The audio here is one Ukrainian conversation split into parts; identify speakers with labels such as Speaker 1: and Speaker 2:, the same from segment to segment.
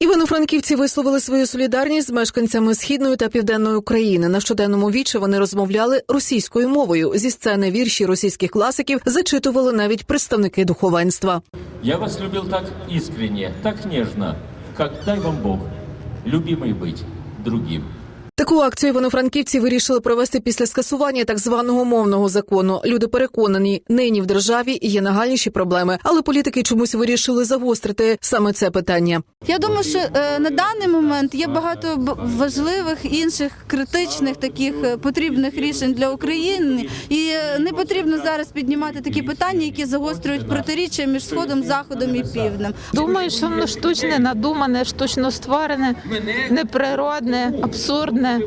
Speaker 1: Івано-франківці висловили свою солідарність з мешканцями східної та південної України. На щоденному вічі вони розмовляли російською мовою. Зі сцени вірші російських класиків зачитували навіть представники духовенства.
Speaker 2: Я вас любив так іскренне, так ніжно, як дай вам Бог, любимий бить другим.
Speaker 1: Таку акцію івано-франківці вирішили провести після скасування так званого мовного закону. Люди переконані, нині в державі є нагальніші проблеми, але політики чомусь вирішили загострити саме це питання.
Speaker 3: Я думаю, що е, на даний момент є багато важливих інших критичних таких е, потрібних рішень для України, і не потрібно зараз піднімати такі питання, які загострюють протиріччя між сходом, заходом і півднем.
Speaker 4: Думаю, що воно штучне, надумане, штучно створене, неприродне, абсурдне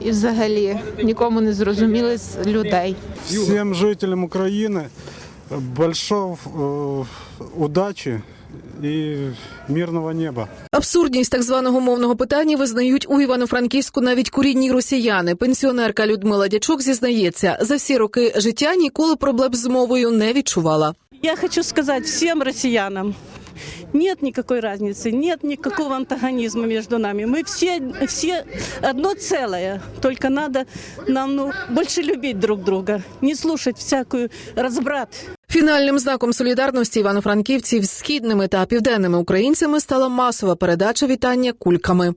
Speaker 4: і взагалі нікому не зрозуміле з людей.
Speaker 5: Всім жителям України большого э, и мирного неба.
Speaker 1: Абсурдність так званого мовного питання визнають у Івано-Франківську навіть корінні росіяни. Пенсіонерка Людмила Дячук зізнається, за всі роки життя ніколи проблем з мовою не відчувала.
Speaker 6: Я хочу сказать всем россиянам, нет никакой разницы, нет никакого антагонизма между нами. Мы все, все одно целое, только надо нам ну, больше любить друг друга, не слушать всякую разбрат.
Speaker 1: Фінальним знаком солідарності івано-франківців з східними та південними українцями стала масова передача вітання кульками.